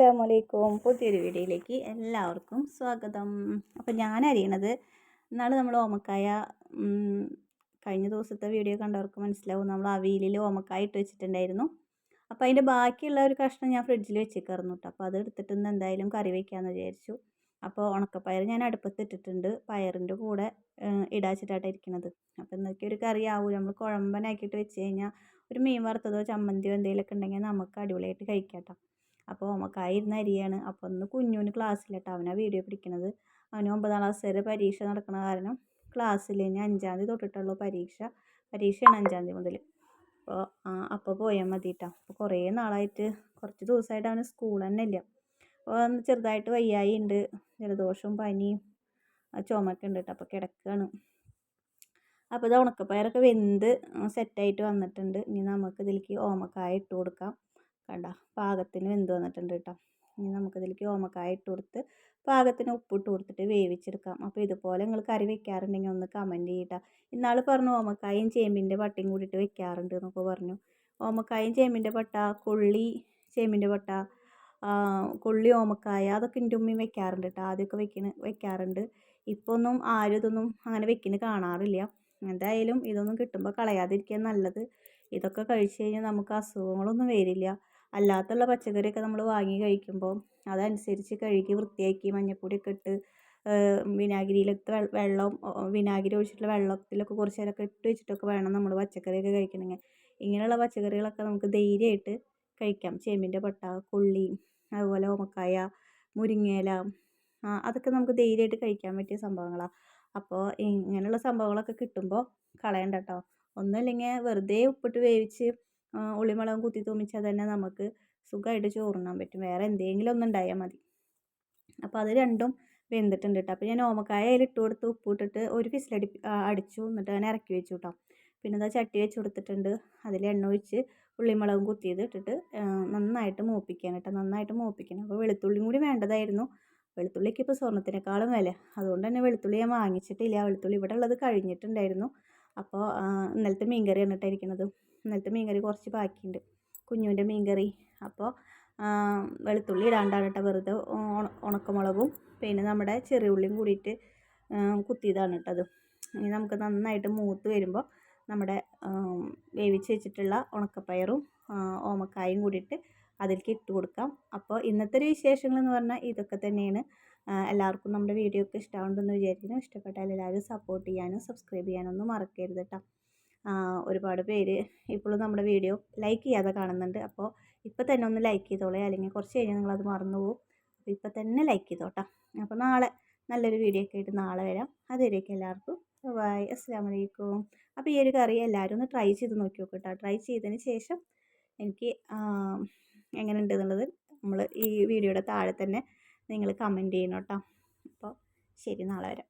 അസ്സലാമലൈക്കും. പുതിയൊരു വീഡിയോയിലേക്ക് എല്ലാവർക്കും സ്വാഗതം. അപ്പോൾ ഞാൻ അറിയണത് ഇന്നാൾ നമ്മൾ ഓമക്കായ കഴിഞ്ഞ ദിവസത്തെ വീഡിയോ കണ്ടവർക്ക് മനസ്സിലാവും. നമ്മൾ അവിയലിൽ ഓമക്കായ ഇട്ട് വെച്ചിട്ടുണ്ടായിരുന്നു. അപ്പോൾ അതിന്റെ ബാക്കിയുള്ള ഒരു കഷ്ണം ഞാൻ ഫ്രിഡ്ജിൽ വെച്ചേക്കായിരുന്നു കേട്ടോ അപ്പോൾ അത് എടുത്തിട്ട് ഇന്ന് എന്തായാലും കറി വയ്ക്കാമെന്ന് വിചാരിച്ചു. അപ്പോൾ ഉണക്കപ്പയർ ഞാൻ അടുപ്പത്ത് ഇട്ടിട്ടുണ്ട്. പയറിന്റെ കൂടെ ഇടാച്ചിട്ടാണ് ഇരിക്കുന്നത് അപ്പോൾ ഇന്നൊക്കെ ഒരു കറി ആവും നമ്മൾ കുഴമ്പനാക്കിയിട്ട് വെച്ച് കഴിഞ്ഞാൽ ഒരു മീൻ വറുത്തതോ ചമ്മന്തിയോ എന്തെങ്കിലുമൊക്കെ ഉണ്ടെങ്കിൽ നമുക്ക് അടിപൊളിയായിട്ട് കഴിക്കാം കേട്ടോ അപ്പോൾ ഓമക്കായ ഇരുന്ന അരിയാണ്. അപ്പോൾ ഒന്ന് കുഞ്ഞുവിന് ക്ലാസ്സിലിട്ട് അവനാ വീഡിയോ പിടിക്കണത്. അവന് ഒമ്പതാം ക്ലാസ് വരെ പരീക്ഷ നടക്കണ കാരണം ക്ലാസ്സിൽ ഇനി അഞ്ചാം തീയതി തൊട്ടിട്ടുള്ളൂ പരീക്ഷ. പരീക്ഷയാണ് അഞ്ചാം തീയതി മുതൽ അപ്പോൾ അപ്പോൾ പോയാൽ മതി കേട്ടോ അപ്പോൾ കുറേ നാളായിട്ട് കുറച്ച് ദിവസമായിട്ട് അവന് സ്കൂൾ തന്നെ ഇല്ല. അപ്പോൾ ചെറുതായിട്ട് വയ്യായി ഉണ്ട്. ജലദോഷവും പനിയും ചുമക്കുണ്ട് കേട്ടോ. അപ്പോൾ കിടക്കുകയാണ് അപ്പോൾ ഇത് ഉണക്കപ്പയറൊക്കെ വെന്ത് സെറ്റായിട്ട് വന്നിട്ടുണ്ട്. ഇനി നമുക്ക് ഇതിലേക്ക് ഓമക്കായ ഇട്ട് കൊടുക്കാം. കണ്ട? പാകത്തിന് വെന്ത് വന്നിട്ടുണ്ട് കേട്ടോ. ഇനി നമുക്കിതിലേക്ക് ഓമക്കായ ഇട്ട് കൊടുത്ത് പാകത്തിന് ഉപ്പിട്ട് കൊടുത്തിട്ട് വേവിച്ചെടുക്കാം. അപ്പോൾ ഇതുപോലെ നിങ്ങൾ കറി വെക്കാറുണ്ടെങ്കിൽ ഒന്ന് കമന്റ് ചെയ്യട്ടോ ഇന്നാൾ പറഞ്ഞു ഓമക്കായും ചേമ്പിന്റെ പട്ടയും കൂടിയിട്ട് വെക്കാറുണ്ട് എന്നൊക്കെ പറഞ്ഞു. ഓമക്കായും ചേമ്പിന്റെ പട്ട കൊള്ളി ചേമ്പിന്റെ പട്ട കൊള്ളി ഓമക്കായ അതൊക്കെ എന്റെ ഉമ്മയും വെക്കാറുണ്ട് കേട്ടോ ആദ്യമൊക്കെ വെക്കണ വെക്കാറുണ്ട്. ഇപ്പോൾ ഒന്നും ആരും ഇതൊന്നും അങ്ങനെ വെക്കുന്ന കാണാറില്ല. എന്തായാലും ഇതൊന്നും കിട്ടുമ്പോൾ കളയാതിരിക്കാൻ നല്ലത്. ഇതൊക്കെ കഴിച്ച് കഴിഞ്ഞാൽ നമുക്ക് അസുഖങ്ങളൊന്നും വരില്ല. അല്ലാത്തുള്ള പച്ചക്കറിയൊക്കെ നമ്മൾ വാങ്ങി കഴിക്കുമ്പോൾ അതനുസരിച്ച് കഴുകി വൃത്തിയാക്കി മഞ്ഞൾപ്പൊടിയൊക്കെ ഇട്ട് വിനാഗിരിയിലത്തെ വെള്ളം വിനാഗിരി ഒഴിച്ചിട്ടുള്ള വെള്ളത്തിലൊക്കെ കുറച്ച് നേരമൊക്കെ ഇട്ട് വെച്ചിട്ടൊക്കെ വേണം നമ്മൾ പച്ചക്കറിയൊക്കെ കഴിക്കണമെങ്കിൽ ഇങ്ങനെയുള്ള പച്ചക്കറികളൊക്കെ നമുക്ക് ധൈര്യമായിട്ട് കഴിക്കാം. ചേമ്പിന്റെ പട്ട കൊള്ളി അതുപോലെ ഓമക്കായ മുരിങ്ങേല അതൊക്കെ നമുക്ക് ധൈര്യമായിട്ട് കഴിക്കാൻ പറ്റിയ സംഭവങ്ങളാണ് അപ്പോൾ ഇങ്ങനെയുള്ള സംഭവങ്ങളൊക്കെ കിട്ടുമ്പോൾ കളയണ്ട കേട്ടോ ഒന്നുമില്ലെങ്കിൽ വെറുതെ ഉപ്പിട്ട് വേവിച്ച് ഉള്ളിമുളകും കുത്തി തൂമിച്ചാൽ തന്നെ നമുക്ക് സുഖമായിട്ട് ചോറുണ്ണാൻ പറ്റും. വേറെ എന്തെങ്കിലും ഒന്നും ഉണ്ടായാൽ മതി. അപ്പോൾ അത് രണ്ടും വെന്തിട്ടുണ്ട് കേട്ടോ അപ്പോൾ ഞാൻ ഓമക്കായ ഇട്ട് കൊടുത്ത് ഉപ്പിട്ടിട്ട് ഒരു വിസിലടി അടിച്ചു. എന്നിട്ട് ഞാൻ ഇറക്കി വെച്ചു കേട്ടോ പിന്നെ അത് ചട്ടി വെച്ച് കൊടുത്തിട്ടുണ്ട്. അതിൽ എണ്ണ ഒഴിച്ച് ഉള്ളിമുളകും കുത്തിയത് ഇട്ടിട്ട് നന്നായിട്ട് മോപ്പിക്കാൻ കേട്ടോ നന്നായിട്ട് മൂപ്പിക്കണം. അപ്പോൾ വെളുത്തുള്ളിയും കൂടി വേണ്ടതായിരുന്നു. വെളുത്തുള്ളിക്ക് ഇപ്പോൾ സ്വർണത്തിനേക്കാളും വില. അതുകൊണ്ട് തന്നെ വെളുത്തുള്ളി ഞാൻ വാങ്ങിച്ചിട്ടില്ല. വെളുത്തുള്ളി ഇവിടെ ഉള്ളത് കഴിഞ്ഞിട്ടുണ്ടായിരുന്നു. അപ്പോൾ ഇന്നലത്തെ മീൻ കറി ഇട്ടിരിക്കുന്നത് ഇന്നലത്തെ മീൻ കറി കുറച്ച് ബാക്കിയുണ്ട്. കുഞ്ഞുവിന്റെ മീൻ കറി അപ്പോൾ വെളുത്തുള്ളി ഇടാണ്ടാണ് കേട്ടോ. വെറുതെ ഉണക്കമുളകും പിന്നെ നമ്മുടെ ചെറിയ ഉള്ളിയും കൂടിയിട്ട് കുത്തിയതാണ് കേട്ടത് ഇനി നമുക്ക് നന്നായിട്ട് മൂത്ത് വരുമ്പോൾ നമ്മുടെ വേവിച്ച് വെച്ചിട്ടുള്ള ഉണക്കപ്പയറും ഓമക്കായും കൂടിയിട്ട് അതിലേക്ക് ഇട്ട് കൊടുക്കാം. അപ്പോൾ ഇന്നത്തെ ഒരു വിശേഷങ്ങൾ എന്ന് പറഞ്ഞാൽ ഇതൊക്കെ തന്നെയാണ്. എല്ലാവർക്കും നമ്മുടെ വീഡിയോ ഒക്കെ ഇഷ്ടമാണെന്ന് വിചാരിക്കുന്നു. ഇഷ്ടപ്പെട്ടാൽ എല്ലാവരും സപ്പോർട്ട് ചെയ്യാനും സബ്സ്ക്രൈബ് ചെയ്യാനും ഒന്നും മറക്കരുത് കേട്ടോ ഒരുപാട് പേര് ഇപ്പോഴും നമ്മുടെ വീഡിയോ ലൈക്ക് ചെയ്യാതെ കാണുന്നുണ്ട്. അപ്പോൾ ഇപ്പോൾ തന്നെ ഒന്ന് ലൈക്ക് ചെയ്തോളേ. അല്ലെങ്കിൽ കുറച്ച് കഴിഞ്ഞാൽ നിങ്ങളത് മറന്നുപോകും അപ്പോൾ ഇപ്പോൾ തന്നെ ലൈക്ക് ചെയ്തോട്ടോ അപ്പോൾ നാളെ നല്ലൊരു വീഡിയോ ഒക്കെ ആയിട്ട് നാളെ വരാം. അതുവരെയൊക്കെ എല്ലാവർക്കും. ബൈ അസ്സാം വലൈക്കും അപ്പോൾ ഈ ഒരു കറി എല്ലാവരും ഒന്ന് ട്രൈ ചെയ്ത് നോക്കി നോക്കും കേട്ടോ ട്രൈ ചെയ്തതിന് ശേഷം എനിക്ക് എങ്ങനെ ഉണ്ടെന്നുള്ളത് നമ്മൾ ഈ വീഡിയോയുടെ താഴെ തന്നെ നിങ്ങൾ കമന്റ് ചെയ്യണം കേട്ടോ. അപ്പോൾ ശരി നാളെ വരാം.